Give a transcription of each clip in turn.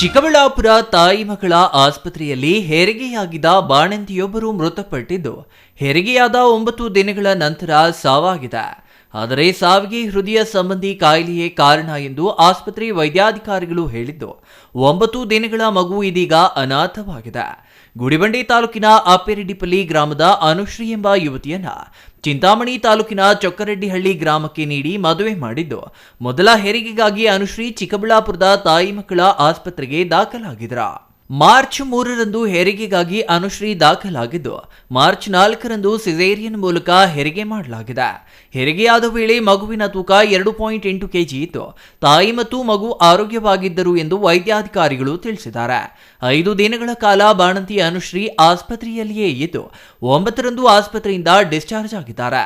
ಚಿಕ್ಕಬಳ್ಳಾಪುರ ತಾಯಿ ಮಗಳ ಆಸ್ಪತ್ರೆಯಲ್ಲಿ ಹೆರಿಗೆಯಾಗಿದ್ದ ಬಾಣಂತಿಯೊಬ್ಬರು ಮೃತಪಟ್ಟಿದ್ದು, ಹೆರಿಗೆಯಾದ ಒಂಬತ್ತು ದಿನಗಳ ನಂತರ ಸಾವಾಗಿದೆ. ಆದರೆ ಸಾವಿಗೆ ಹೃದಯ ಸಂಬಂಧಿ ಕಾಯಿಲೆಯೇ ಕಾರಣ ಎಂದು ಆಸ್ಪತ್ರೆ ವೈದ್ಯಾಧಿಕಾರಿಗಳು ಹೇಳಿದ್ದು, ಒಂಬತ್ತು ದಿನಗಳ ಮಗು ಇದೀಗ ಅನಾಥವಾಗಿದೆ. ಗುಡಿಬಂಡಿ ತಾಲೂಕಿನ ಅಪ್ಪೆರೆಡ್ಡಿಪಲ್ಲಿ ಗ್ರಾಮದ ಅನುಶ್ರೀ ಎಂಬ ಯುವತಿಯನ್ನ ಚಿಂತಾಮಣಿ ತಾಲೂಕಿನ ಚೊಕ್ಕರೆಡ್ಡಿಹಳ್ಳಿ ಗ್ರಾಮಕ್ಕೆ ನೀಡಿ ಮದುವೆ ಮಾಡಿದ್ದು. ಮೊದಲ ಹೆರಿಗೆಗಾಗಿ ಅನುಶ್ರೀ ಚಿಕ್ಕಬಳ್ಳಾಪುರದ ತಾಯಿ ಮಕ್ಕಳ ಆಸ್ಪತ್ರೆಗೆ ದಾಖಲಾಗಿದ್ರ ಮಾರ್ಚ್ ಮೂರರಂದು ಹೆರಿಗೆಗಾಗಿ ಅನುಶ್ರೀ ದಾಖಲಾಗಿದ್ದು, ಮಾರ್ಚ್ ನಾಲ್ಕರಂದು ಸಿಸೇರಿಯನ್ ಮೂಲಕ ಹೆರಿಗೆ ಮಾಡಲಾಗಿದೆ. ಹೆರಿಗೆಯಾದ ವೇಳೆ ಮಗುವಿನ ತೂಕ ಎರಡು ಪಾಯಿಂಟ್ ಎಂಟು ಕೆಜಿ ಇತ್ತು. ತಾಯಿ ಮತ್ತು ಮಗು ಆರೋಗ್ಯವಾಗಿದ್ದರು ಎಂದು ವೈದ್ಯಾಧಿಕಾರಿಗಳು ತಿಳಿಸಿದ್ದಾರೆ. ಐದು ದಿನಗಳ ಕಾಲ ಬಾಣಂತಿ ಅನುಶ್ರೀ ಆಸ್ಪತ್ರೆಯಲ್ಲಿಯೇ ಇದ್ದು, ಒಂಬತ್ತರಂದು ಆಸ್ಪತ್ರೆಯಿಂದ ಡಿಸ್ಚಾರ್ಜ್ ಆಗಿದ್ದಾರೆ.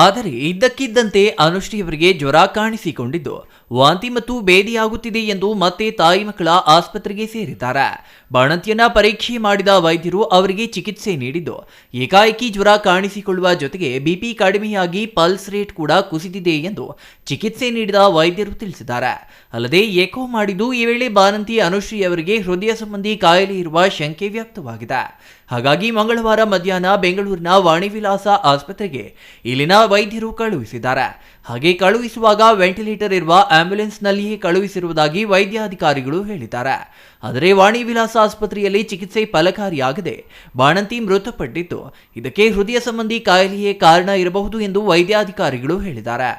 ಆದರೆ ಇದ್ದಕ್ಕಿದ್ದಂತೆ ಅನುಶ್ರೀಯವರಿಗೆ ಜ್ವರ ಕಾಣಿಸಿಕೊಂಡಿದ್ದು, ವಾಂತಿ ಮತ್ತು ಬೇದಿಯಾಗುತ್ತಿದೆ ಎಂದು ಮತ್ತೆ ತಾಯಿ ಮಕ್ಕಳ ಆಸ್ಪತ್ರೆಗೆ ಸೇರಿದ್ದಾರೆ. ಬಾಣಂತಿಯನ್ನ ಪರೀಕ್ಷೆ ಮಾಡಿದ ವೈದ್ಯರು ಅವರಿಗೆ ಚಿಕಿತ್ಸೆ ನೀಡಿದ್ದು, ಏಕಾಏಕಿ ಜ್ವರ ಕಾಣಿಸಿಕೊಳ್ಳುವ ಜೊತೆಗೆ ಬಿಪಿ ಕಡಿಮೆಯಾಗಿ ಪಲ್ಸ್ ರೇಟ್ ಕೂಡ ಕುಸಿದಿದೆ ಎಂದು ಚಿಕಿತ್ಸೆ ನೀಡಿದ ವೈದ್ಯರು ತಿಳಿಸಿದ್ದಾರೆ. ಅಲ್ಲದೆ ಏಕೋ ಮಾಡಿದ್ದು ಈ ವೇಳೆ ಬಾಣಂತಿ ಅನುಶ್ರೀ ಅವರಿಗೆ ಹೃದಯ ಸಂಬಂಧಿ ಕಾಯಿಲೆ ಇರುವ ಶಂಕೆ ವ್ಯಕ್ತವಾಗಿದೆ. ಹಾಗಾಗಿ ಮಂಗಳವಾರ ಮಧ್ಯಾಹ್ನ ಬೆಂಗಳೂರಿನ ವಾಣಿವಿಲಾಸ ಆಸ್ಪತ್ರೆಗೆ ಇಲ್ಲಿನ ವೈದ್ಯರು ಕಳುಹಿಸಿದ್ದಾರೆ. ಹಾಗೆ ಕಳುಹಿಸುವಾಗ ವೆಂಟಿಲೇಟರ್ ಇರುವ ಆಂಬ್ಯುಲೆನ್ಸ್ನಲ್ಲಿಯೇ ಕಳುಹಿಸಿರುವುದಾಗಿ ವೈದ್ಯಾಧಿಕಾರಿಗಳು ಹೇಳಿದ್ದಾರೆ. ಆದರೆ ವಾಣಿ ವಿಲಾಸ ಆಸ್ಪತ್ರೆಯಲ್ಲಿ ಚಿಕಿತ್ಸೆ ಫಲಕಾರಿಯಾಗದೆ ಬಾಣಂತಿ ಮೃತಪಟ್ಟಿದ್ದು ಇದಕ್ಕೆ ಹೃದಯ ಸಂಬಂಧಿ ಕಾಯಿಲೆಯೇ ಕಾರಣ ಇರಬಹುದು ಎಂದು ವೈದ್ಯಾಧಿಕಾರಿಗಳು ಹೇಳಿದ್ದಾರೆ.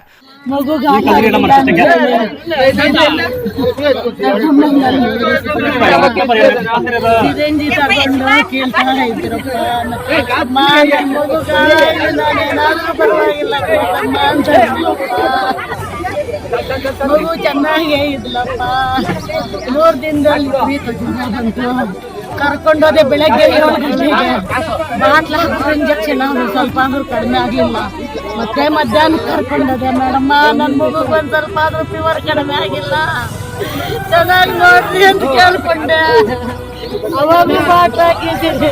ಮಗು ಸಿರಂಜಿ ತಗೊಂಡು ಕೇಳ್ತಾ ಇದ್ರಪ್ಪ ಅಮ್ಮ, ನನ್ ಮಗು ನಾನೇನಾದ್ರೂ ಪರವಾಗಿಲ್ಲ ಕೊಡಮ್ಮ ಅಂತ ಹೇಳಿದ್ರಪ್ಪ. ಮಗು ಚೆನ್ನಾಗೇ ಇದ್ಲಪ್ಪ ಮೂರು ದಿನದಲ್ಲಿ ಮೀತು ಜ್ವರ ಬಂತು ಕರ್ಕೊಂಡೋದೆ ಬೆಳಗ್ಗೆ ಏಳು ಗಂಟೆಗೆ ಬಾಟ್ಲ ಹಾಕಿದ್ರು ಇಂಜೆಕ್ಷನ್ ಅವ್ರು ಸ್ವಲ್ಪ ಆದ್ರೂ ಕಡಿಮೆ ಆಗಲಿಲ್ಲ ಮತ್ತೆ ಮಧ್ಯಾಹ್ನ ಕರ್ಕೊಂಡೋದೆ ಮೇಡಮ್ಮ ನನ್ನ ಮಗುಗೆ ಒಂದು ಸ್ವಲ್ಪ ಆದ್ರೂ ಫೀವರ್ ಕಡಿಮೆ ಆಗಿಲ್ಲ. ಚೆನ್ನಾಗಿ ನೋಡ್ರಿ ಅಂತ ಕೇಳ್ಕೊಂಡೆ. ಅವಾಗ ಬಾಟ್ಲ ಹಾಕಿದ್ದೀನಿ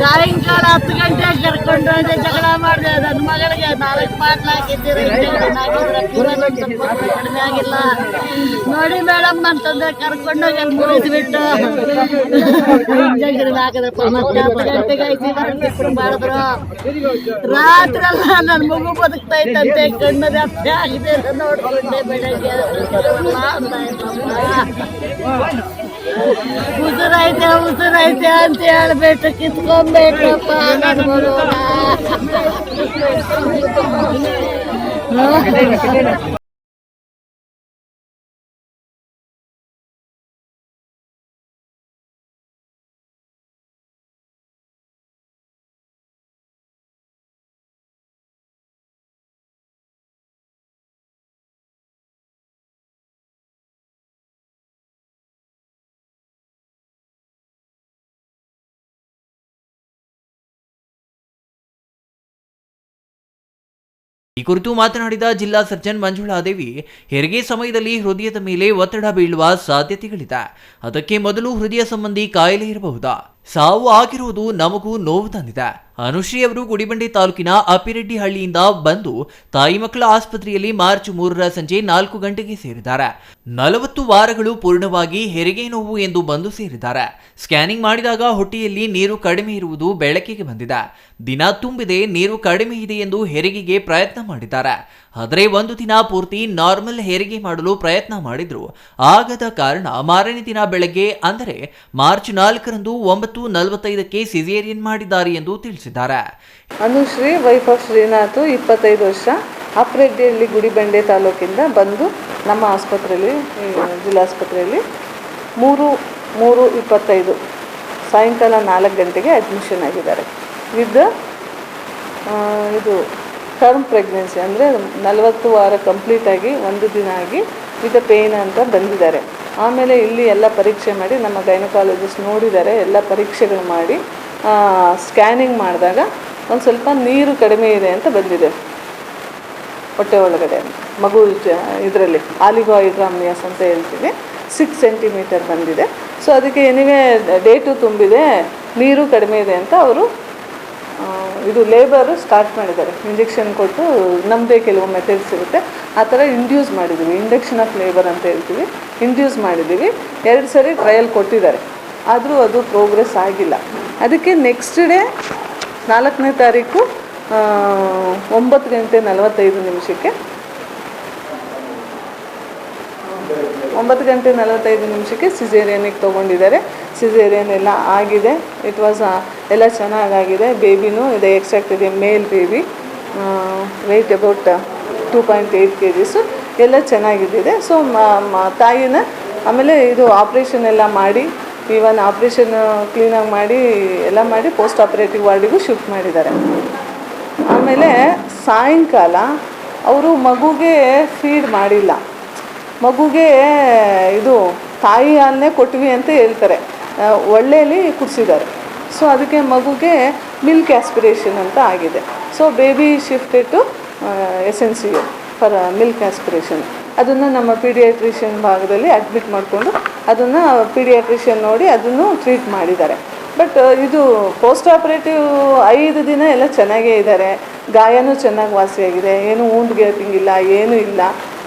ಸಾಯಂಕಾಲ ಹತ್ತು ಗಂಟೆಗೆ ಕರ್ಕೊಂಡು ಅಂತ ಜಗಳ ಮಾಡಿದೆ. ನನ್ನ ಮಗಳಿಗೆ ನಾಲ್ಕು ಬಾಟ್ಲ ಹಾಕಿದ್ದೀರಿ. ಕಡಿಮೆ ಆಗಿಲ್ಲ. ನೋಡಿ ಮೇಡಮ್ ನನ್ನ ತಂದೆ ಕರ್ಕೊಂಡೋಗಿ ಅಲ್ಲಿ ಮುರಿದ್ಬಿಟ್ಟು ಇಂಜೆಕ್ಷನ್ ಹಾಕಿದ್ರಪ್ಪ ಮತ್ತೆ ಹತ್ತು ಗಂಟೆಗೆ ಐದು ಮಾಡಿದ್ರು ರಾತ್ರಿ ಎಲ್ಲ ನನ್ನ ಮಗು ಬದುಕ್ತಾ ಇತ್ತಂತೆ ಕಣ್ಣದ ಅತ್ತೆ ಆಗಿದೆ ನೋಡ್ಕೊಂಡೆ ಬೆಳಗ್ಗೆ. ಉಸಿರೈತೆ ಉಸಿರೈತೆ ಅಂತ ಹೇಳ್ಬಿಟ್ಟು ಕಿತ್ಕೊಂಬೇಕಪ್ಪ ನನ್ನ ಈ ಕುರಿತು ಮಾತನಾಡಿದ ಜಿಲ್ಲಾ ಸರ್ಜನ್ ಮಂಜುಳಾ ದೇವಿ ಹೆರಿಗೆ ಸಮಯದಲ್ಲಿ ಹೃದಯದ ಮೇಲೆ ಒತ್ತಡ ಬೀಳುವ ಸಾಧ್ಯತೆಗಳಿದೆ. ಅದಕ್ಕೆ ಮೊದಲು ಹೃದಯ ಸಂಬಂಧಿ ಕಾಯಿಲೆ ಇರಬಹುದಾ? ಸಾವು ಆಗಿರುವುದು ನಮಗೂ ನೋವು ತಂದಿದೆ. ಅನುಶ್ರೀ ಅವರು ಗುಡಿಬಂಡೆ ತಾಲೂಕಿನ ಅಪ್ಪಿರೆಡ್ಡಿ ಹಳ್ಳಿಯಿಂದ ಬಂದು ತಾಯಿ ಮಕ್ಕಳ ಆಸ್ಪತ್ರೆಯಲ್ಲಿ ಮಾರ್ಚ್ ಮೂರರ ಸಂಜೆ ನಾಲ್ಕು ಗಂಟೆಗೆ ಸೇರಿದ್ದಾರೆ. ನಲವತ್ತು ವಾರಗಳು ಪೂರ್ಣವಾಗಿ ಹೆರಿಗೆ ನೋವು ಎಂದು ಬಂದು ಸೇರಿದ್ದಾರೆ. ಸ್ಕ್ಯಾನಿಂಗ್ ಮಾಡಿದಾಗ ಹೊಟ್ಟೆಯಲ್ಲಿ ನೀರು ಕಡಿಮೆ ಇರುವುದು ಬೆಳಕಿಗೆ ಬಂದಿದೆ. ದಿನ ತುಂಬಿದೆ, ನೀರು ಕಡಿಮೆ ಇದೆ ಎಂದು ಹೆರಿಗೆಗೆ ಪ್ರಯತ್ನ ಮಾಡಿದ್ದಾರೆ. ಆದರೆ ಒಂದು ದಿನ ಪೂರ್ತಿ ನಾರ್ಮಲ್ ಹೆರಿಗೆ ಮಾಡಲು ಪ್ರಯತ್ನ ಮಾಡಿದ್ರು. ಆಗದ ಕಾರಣ ಮಾರನೇ ದಿನ ಬೆಳಗ್ಗೆ, ಅಂದರೆ ಮಾರ್ಚ್ ನಾಲ್ಕರಂದು ಒಂಬತ್ತು ನಲವತ್ತೈದಕ್ಕೆ ಸಿಜೇರಿಯನ್ ಮಾಡಿದ್ದಾರೆ ಎಂದು ತಿಳಿಸಿದ್ದಾರೆ. ಅನುಶ್ರೀ ವೈಫ್ ಶ್ರೀನಾಥ್, ಇಪ್ಪತ್ತೈದು ವರ್ಷ ಅಪ್ರೆಡ್ಡಿಯಲ್ಲಿ ಗುಡಿಬಂಡೆ ತಾಲೂಕಿಂದ ಬಂದು ನಮ್ಮ ಆಸ್ಪತ್ರೆಯಲ್ಲಿ ಜಿಲ್ಲಾಸ್ಪತ್ರೆಯಲ್ಲಿ ಮೂರು ಮೂರು ಇಪ್ಪತ್ತೈದು ಸಾಯಂಕಾಲ ನಾಲ್ಕು ಗಂಟೆಗೆ ಅಡ್ಮಿಷನ್ ಆಗಿದ್ದಾರೆ. ವಿತ್ ಇದು ಟರ್ಮ್ ಪ್ರೆಗ್ನೆನ್ಸಿ ಅಂದರೆ ನಲವತ್ತು ವಾರ ಕಂಪ್ಲೀಟ್ ಆಗಿ ಒಂದು ದಿನ ಆಗಿ ವಿತ್ ಪೇಯ್ನ್ ಅಂತ ಬಂದಿದ್ದಾರೆ. ಆಮೇಲೆ ಇಲ್ಲಿ ಎಲ್ಲ ಪರೀಕ್ಷೆ ಮಾಡಿ ನಮ್ಮ ಗೈನಕಾಲಜಿಸ್ಟ್ ನೋಡಿದ್ದಾರೆ, ಎಲ್ಲ ಪರೀಕ್ಷೆಗಳು ಮಾಡಿ ಸ್ಕ್ಯಾನಿಂಗ್ ಮಾಡಿದಾಗ ಒಂದು ಸ್ವಲ್ಪ ನೀರು ಕಡಿಮೆ ಇದೆ ಅಂತ ಬಂದಿದೆ. ಹೊಟ್ಟೆ ಒಳಗಡೆ. ಮಗು ಇದರಲ್ಲಿ ಆಲಿಗೋಹೈಡ್ರಾಮಿಯಸ್ ಅಂತ ಹೇಳ್ತೀವಿ. ಸಿಕ್ಸ್ ಸೆಂಟಿಮೀಟರ್ ಬಂದಿದೆ. ಸೊ ಅದಕ್ಕೆ ಏನಿವೆ ಡೇಟು ತುಂಬಿದೆ, ನೀರು ಕಡಿಮೆ ಇದೆ ಅಂತ ಅವರು ಇದು ಲೇಬರ್ ಸ್ಟಾರ್ಟ್ ಮಾಡಿದ್ದಾರೆ. ಇಂಜೆಕ್ಷನ್ ಕೊಟ್ಟು ನಮ್ಮದೇ ಕೆಲವು ಮೆಥಡ್ಸ್ ಇರುತ್ತೆ. ಆ ಥರ ಇಂಡ್ಯೂಸ್ ಮಾಡಿದ್ದೀವಿ. ಇಂಡಕ್ಷನ್ ಆಫ್ ಲೇಬರ್ ಅಂತ ಹೇಳ್ತೀವಿ. ಇಂಡ್ಯೂಸ್ ಮಾಡಿದ್ದೀವಿ. ಎರಡು ಸರಿ ಟ್ರಯಲ್ ಕೊಟ್ಟಿದ್ದಾರೆ. ಆದರೂ ಅದು ಪ್ರೋಗ್ರೆಸ್ ಆಗಿಲ್ಲ. ಅದಕ್ಕೆ ನೆಕ್ಸ್ಟ್ ಡೇ ನಾಲ್ಕನೇ ತಾರೀಕು ಒಂಬತ್ತು ಗಂಟೆ ನಲವತ್ತೈದು ನಿಮಿಷಕ್ಕೆ. ಒಂಬತ್ತು ಗಂಟೆ ನಲವತ್ತೈದು ನಿಮಿಷಕ್ಕೆ ಸಿಜೇರಿಯನಿಗೆ ತೊಗೊಂಡಿದ್ದಾರೆ. ಸಿಸೇರಿಯನ್ ಎಲ್ಲ ಆಗಿದೆ ಇಟ್ ವಾಸ್ ಎಲ್ಲ ಚೆನ್ನಾಗಾಗಿದೆ ಬೇಬಿನೂ ಇದೆ ಎಕ್ಸ್ಟ್ರಾಕ್ಟ್ ಇದೆ male baby weight about two point eight kgs ಎಲ್ಲ ಚೆನ್ನಾಗಿದ್ದಿದೆ. ಸೊ ತಾಯಿನ, ಆಮೇಲೆ ಇದು ಆಪ್ರೇಷನ್ ಎಲ್ಲ ಮಾಡಿ ಈವನ್ ಆಪ್ರೇಷನ್ ಕ್ಲೀನಾಗಿ ಮಾಡಿ, ಎಲ್ಲ ಮಾಡಿ ಪೋಸ್ಟ್ ಆಪರೇಟಿವ್ ವಾರ್ಡಿಗೂ ಶಿಫ್ಟ್ ಮಾಡಿದ್ದಾರೆ. ಆಮೇಲೆ ಸಾಯಂಕಾಲ ಅವರು ಮಗುಗೆ ಫೀಡ್ ಮಾಡಿಲ್ಲ. ಮಗುಗೆ, ಇದು, ತಾಯಿ ಹಾಲನ್ನೇ ಕೊಟ್ವಿ ಅಂತ ಹೇಳ್ತಾರೆ. ಒಳ್ಳೆಯಲ್ಲಿ ಕುಡಿಸಿದ್ದಾರೆ. ಸೊ ಅದಕ್ಕೆ ಮಗುಗೆ ಮಿಲ್ಕ್ ಆಸ್ಪಿರೇಷನ್ ಅಂತ ಆಗಿದೆ. So baby shifted to S N C U for milk aspiration ಅದನ್ನು ನಮ್ಮ ಪೀಡಿಯಾಟ್ರಿಷಿಯನ್ ಭಾಗದಲ್ಲಿ ಅಡ್ಮಿಟ್ ಮಾಡಿಕೊಂಡು ಅದನ್ನು ಪೀಡಿಯಾಟ್ರಿಷಿಯನ್ ನೋಡಿ ಅದನ್ನು ಟ್ರೀಟ್ ಮಾಡಿದ್ದಾರೆ. ಬಟ್ ಇದು ಪೋಸ್ಟ್ ಆಪರೇಟಿವ್ ಐದು ದಿನ ಎಲ್ಲ ಚೆನ್ನಾಗೇ ಇದ್ದಾರೆ. ಗಾಯನೂ ಚೆನ್ನಾಗಿ ವಾಸಿಯಾಗಿದೆ. ಏನು ಊಂಡ್ ಗೇಪಿಂಗ್ ಇಲ್ಲ, ಏನೂ ಇಲ್ಲ.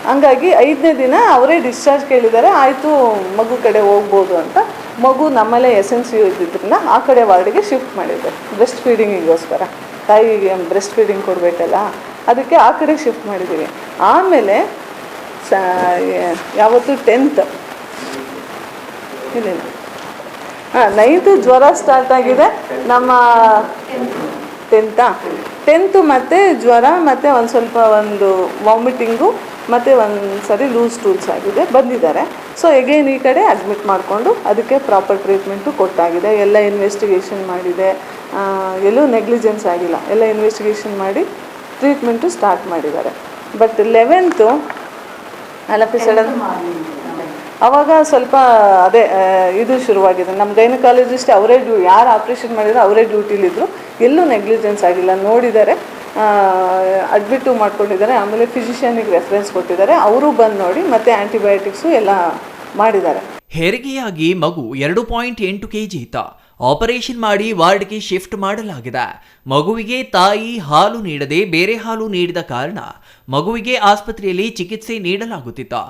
ಹಂಗಾಗಿ ಐದನೇ ದಿನ ಅವರೇ ಡಿಸ್ಚಾರ್ಜ್ ಕೇಳಿದ್ದಾರೆ. ಆಯಿತು ಮಗು ಕಡೆ ಹೋಗ್ಬೋದು ಅಂತ ಮಗು ನಮ್ಮಲ್ಲೇ ಎಸ್ ಎನ್ ಸಿ ಯು ಇದ್ದಿದ್ದರಿಂದ ಆ ಕಡೆ ವಾರ್ಡಿಗೆ ಶಿಫ್ಟ್ ಮಾಡಿದ್ದೆ ಬ್ರೆಸ್ಟ್ ಫೀಡಿಂಗಿಗೋಸ್ಕರ ತಾಯಿಗೆ ಬ್ರೆಸ್ಟ್ ಫೀಡಿಂಗ್ ಕೊಡಬೇಕಲ್ಲ, ಅದಕ್ಕೆ ಆ ಕಡೆ ಶಿಫ್ಟ್ ಮಾಡಿದ್ದೀವಿ ಆಮೇಲೆ ಯಾವತ್ತು ಟೆಂತ್ ಇಲ್ಲ ಹಾಂ ನೈನ್ತು ಜ್ವರ ಸ್ಟಾರ್ಟ್ ಆಗಿದೆ. ನಮ್ಮ ಟೆಂತಾ ಟೆಂತು ಮತ್ತು ಜ್ವರ ಮತ್ತು ಒಂದು ಸ್ವಲ್ಪ ಒಂದು ವಾಮಿಟಿಂಗು ಮತ್ತು ಒಂದು ಸರಿ ಲೂಸ್ ಟೂಲ್ಸ್ ಆಗಿದೆ, ಬಂದಿದ್ದಾರೆ. ಸೊ ಎಗೇನ್ ಈ ಕಡೆ ಅಡ್ಮಿಟ್ ಮಾಡಿಕೊಂಡು ಅದಕ್ಕೆ ಪ್ರಾಪರ್ ಟ್ರೀಟ್ಮೆಂಟು ಕೊಟ್ಟಾಗಿದೆ. ಎಲ್ಲ ಇನ್ವೆಸ್ಟಿಗೇಷನ್ ಮಾಡಿದೆ. ಎಲ್ಲೂ ನೆಗ್ಲಿಜೆನ್ಸ್ ಆಗಿಲ್ಲ. ಎಲ್ಲ ಇನ್ವೆಸ್ಟಿಗೇಷನ್ ಮಾಡಿ ಟ್ರೀಟ್ಮೆಂಟು ಸ್ಟಾರ್ಟ್ ಮಾಡಿದ್ದಾರೆ. ಬಟ್ ಲೆವೆಂತು ಅಲ್ಲಪ್ಪಿ ಸಡನ್ ಅವಾಗ ಸ್ವಲ್ಪ, ಅದೇ ಇದು ಶುರುವಾಗಿದೆ. ನಮ್ಮ ಗೈನಕಾಲಜಿಸ್ಟ್ ಅವರೇ ಡ್ಯೂ, ಯಾರು ಆಪ್ರೇಷನ್ ಮಾಡಿದ್ರು ಅವರೇ ಡ್ಯೂಟಿಲಿದ್ದರು ಎಲ್ಲೂ ನೆಗ್ಲಿಜೆನ್ಸ್ ಆಗಿಲ್ಲ. ನೋಡಿದ್ದಾರೆ. ಅಡ್ಮಿಟ್ಟು ಮಾಡ್ಕೊಂಡಿದ್ದಾರೆ. ಆಮೇಲೆ ಫಿಸಿಷಿಯನಿಗೆ ರೆಫರೆನ್ಸ್ ಕೊಟ್ಟಿದ್ದಾರೆ. ಅವರು ಬಂದು ನೋಡಿ ಮತ್ತೆ ಆ್ಯಂಟಿಬಯೋಟಿಕ್ಸು ಎಲ್ಲ ಮಾಡಿದ್ದಾರೆ. ಹೆರಿಗೆಯಾಗಿ ಮಗು ಎರಡು ಪಾಯಿಂಟ್ ಎಂಟು ಕೆಜಿ ಇತ್ತ ಆಪರೇಷನ್ ಮಾಡಿ ವಾರ್ಡ್ಗೆ ಶಿಫ್ಟ್ ಮಾಡಲಾಗಿದೆ. ಮಗುವಿಗೆ ತಾಯಿ ಹಾಲು ನೀಡದೆ ಬೇರೆ ಹಾಲು ನೀಡಿದ ಕಾರಣ ಮಗುವಿಗೆ ಆಸ್ಪತ್ರೆಯಲ್ಲಿ ಚಿಕಿತ್ಸೆ ನೀಡಲಾಗುತ್ತಿತ್ತು.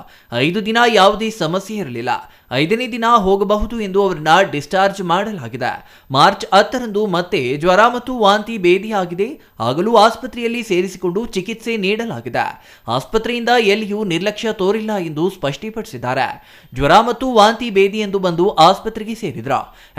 ಐದು ದಿನ ಯಾವುದೇ ಸಮಸ್ಯೆ ಇರಲಿಲ್ಲ. ಐದನೇ ದಿನ ಹೋಗಬಹುದು ಎಂದು ಅವರನ್ನ ಡಿಸ್ಚಾರ್ಜ್ ಮಾಡಲಾಗಿದೆ. ಮಾರ್ಚ್ ಹತ್ತರಂದು ಮತ್ತೆ ಜ್ವರ ಮತ್ತು ವಾಂತಿ ಬೇದಿಯಾಗಿದೆ ಆಗಲೂ ಆಸ್ಪತ್ರೆಯಲ್ಲಿ ಸೇರಿಸಿಕೊಂಡು ಚಿಕಿತ್ಸೆ ನೀಡಲಾಗಿದೆ. ಆಸ್ಪತ್ರೆಯಿಂದ ಎಲ್ಲಿಯೂ ನಿರ್ಲಕ್ಷ್ಯ ತೋರಿಲ್ಲ ಎಂದು ಸ್ಪಷ್ಟಪಡಿಸಿದ್ದಾರೆ. ಜ್ವರ ಮತ್ತು ವಾಂತಿ ಬೇದಿ ಎಂದು ಬಂದು ಆಸ್ಪತ್ರೆಗೆ ಸೇರಿದ್ರ.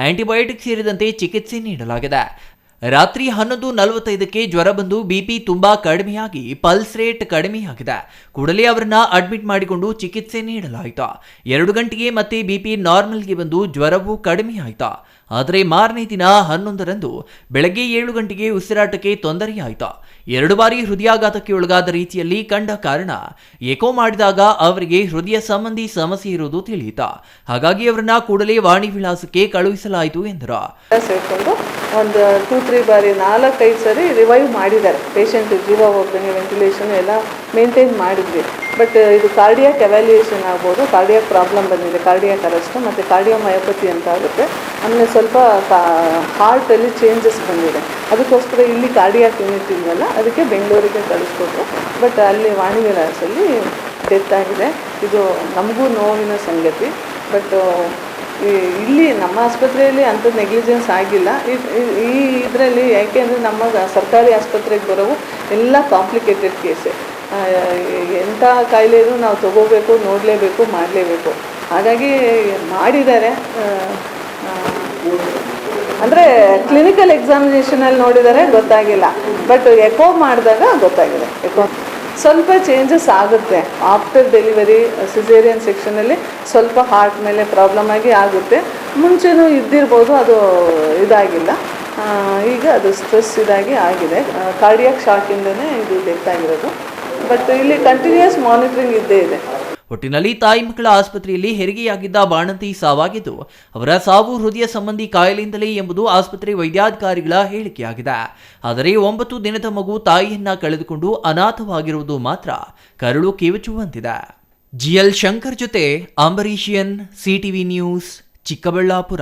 ಆಂಟಿಬಯೋಟಿಕ್ ಸೇರಿದಂತೆ ಚಿಕಿತ್ಸೆ ನೀಡಲಾಗಿದೆ. ರಾತ್ರಿ ಹನ್ನೊಂದು ನಲವತ್ತೈದಕ್ಕೆ ಜ್ವರ ಬಂದು ಬಿಪಿ ತುಂಬಾ ಕಡಿಮೆಯಾಗಿ, ಪಲ್ಸ್ ರೇಟ್ ಕಡಿಮೆಯಾಗಿದೆ. ಕೂಡಲೇ ಅವರನ್ನ ಅಡ್ಮಿಟ್ ಮಾಡಿಕೊಂಡು ಚಿಕಿತ್ಸೆ ನೀಡಲಾಯಿತು. ಎರಡು ಗಂಟೆಗೆ ಮತ್ತೆ ಬಿಪಿ ನಾರ್ಮಲ್ಗೆ ಬಂದು ಜ್ವರವು ಕಡಿಮೆಯಾಯಿತು. ಆದರೆ ಮಾರನೇ ದಿನ ಹನ್ನೊಂದರಂದು ಬೆಳಗ್ಗೆ ಏಳು ಗಂಟೆಗೆ ಉಸಿರಾಟಕ್ಕೆ ತೊಂದರೆಯಾಯಿತು. ಎರಡು ಬಾರಿ ಹೃದಯಾಘಾತಕ್ಕೆ ಒಳಗಾದ ರೀತಿಯಲ್ಲಿ ಕಂಡ ಕಾರಣ, ಏಕೋ ಮಾಡಿದಾಗ ಅವರಿಗೆ ಹೃದಯ ಸಂಬಂಧಿ ಸಮಸ್ಯೆ ಇರುವುದು ತಿಳಿಯಿತ. ಹಾಗಾಗಿ ಅವರನ್ನ ಕೂಡಲೇ ವಾಣಿ ವಿಳಾಸಕ್ಕೆ ಕಳುಹಿಸಲಾಯಿತು ಎಂದರು. ಒಂದು ಟೂ ತ್ರೀ ಬಾರಿ ನಾಲ್ಕೈದು ಸರಿ ರಿವೈವ್ ಮಾಡಿದ್ದಾರೆ. ಪೇಷಂಟ್ ಜೀವ ಹೋಗ್ದಂಗೆ ವೆಂಟಿಲೇಷನ್ ಎಲ್ಲ ಮೇಂಟೈನ್ ಮಾಡಿದ್ವಿ. ಬಟ್ ಇದು ಕಾರ್ಡಿಯಾಕ್ ಎವ್ಯಾಲ್ಯೂಯೇಷನ್ ಆಗ್ಬೋದು. ಕಾರ್ಡಿಯಾಕ್ ಪ್ರಾಬ್ಲಮ್ ಬಂದಿದೆ. ಕಾರ್ಡಿಯಾಕ್ ಅರೆಸ್ಟ್ ಮತ್ತು ಕಾರ್ಡಿಯೋಮಯೋಪತಿ ಅಂತ ಆಗುತ್ತೆ. ಆಮೇಲೆ ಸ್ವಲ್ಪ ಹಾರ್ಟಲ್ಲಿ ಚೇಂಜಸ್ ಬಂದಿದೆ. ಅದಕ್ಕೋಸ್ಕರ ಇಲ್ಲಿ ಕಾರ್ಡಿಯಾಕ್ ಯೂನಿಟ್ ಇಲ್ವಲ್ಲ, ಅದಕ್ಕೆ ಬೆಂಗಳೂರಿಗೆ ಕಳಿಸ್ಕೊಟ್ರು. ಬಟ್ ಅಲ್ಲಿ ವಾಣಿ ವಿಲಾಸಲ್ಲಿ ಡೆತ್ ಆಗಿದೆ. ಇದು ನಮಗೂ ನೋವಿನ ಸಂಗತಿ. ಬಟ್ ಇಲ್ಲಿ ನಮ್ಮ ಆಸ್ಪತ್ರೆಯಲ್ಲಿ ಅಂಥ ನೆಗ್ಲಿಜೆನ್ಸ್ ಆಗಿಲ್ಲ. ಈ ಇದರಲ್ಲಿ ಯಾಕೆಂದರೆ ನಮ್ಮ ಗ- ಸರ್ಕಾರಿ ಆಸ್ಪತ್ರೆಗೆ ಬರೋವು ಎಲ್ಲ ಕಾಂಪ್ಲಿಕೇಟೆಡ್ ಕೇಸೆ ಎಂಥ ಕಾಯಿಲೆನೂ ನಾವು ತಗೋಬೇಕು, ನೋಡಲೇಬೇಕು, ಮಾಡಲೇಬೇಕು. ಹಾಗಾಗಿ ಮಾಡಿದ್ದಾರೆ. ಅಂದರೆ ಕ್ಲಿನಿಕಲ್ ಎಕ್ಸಾಮಿನೇಷನಲ್ಲಿ ನೋಡಿದರೆ ಗೊತ್ತಾಗಿಲ್ಲ. ಬಟ್ ಎಕೋ ಮಾಡಿದಾಗ ಗೊತ್ತಾಗಿದೆ. ಎಕೋ ಸ್ವಲ್ಪ ಚೇಂಜಸ್ ಆಗುತ್ತೆ. ಆಫ್ಟರ್ ಡೆಲಿವರಿ ಸಿಸೇರಿಯನ್ ಸೆಕ್ಷನಲ್ಲಿ ಸ್ವಲ್ಪ ಹಾರ್ಟ್ ಮೇಲೆ ಪ್ರಾಬ್ಲಮ್ ಆಗಿ ಆಗುತ್ತೆ. ಮುಂಚೆನೂ ಇದ್ದಿರ್ಬೋದು, ಅದು ಇದಾಗಿಲ್ಲ. ಈಗ ಅದು ಸ್ಟ್ರೆಸ್ ಇದಾಗಿ ಆಗಿದೆ. ಕಾರ್ಡಿಯಾಕ್ ಶಾಕಿಂದನೇ ಇದು ಡೆತ್ ಆಗಿರೋದು ಬಟ್ ಇಲ್ಲಿ ಕಂಟಿನ್ಯೂಸ್ ಮಾನಿಟ್ರಿಂಗ್ ಇದ್ದೇ ಇದೆ. ಒಟ್ಟಿನಲ್ಲಿ ತಾಯಿ ಮಕ್ಕಳ ಆಸ್ಪತ್ರೆಯಲ್ಲಿ ಹೆರಿಗೆಯಾಗಿದ್ದ ಬಾಣಂತಿ ಸಾವಾಗಿದ್ದು, ಅವರ ಸಾವು ಹೃದಯ ಸಂಬಂಧಿ ಕಾಯಿಲೆಯಿಂದಲೇ ಎಂಬುದು ಆಸ್ಪತ್ರೆ ವೈದ್ಯಾಧಿಕಾರಿಗಳ ಹೇಳಿಕೆಯಾಗಿದೆ. ಆದರೆ ಒಂಬತ್ತು ದಿನದ ಮಗು ತಾಯಿಯನ್ನ ಕಳೆದುಕೊಂಡು ಅನಾಥವಾಗಿರುವುದು ಮಾತ್ರ ಕರುಳು ಕಿವಚುವಂತಿದೆ. ಜಿಎಲ್ ಶಂಕರ್ ಜೊತೆ ಅಂಬರೀಷಿಯನ್ ಸಿಟಿವಿ ನ್ಯೂಸ್, ಚಿಕ್ಕಬಳ್ಳಾಪುರ.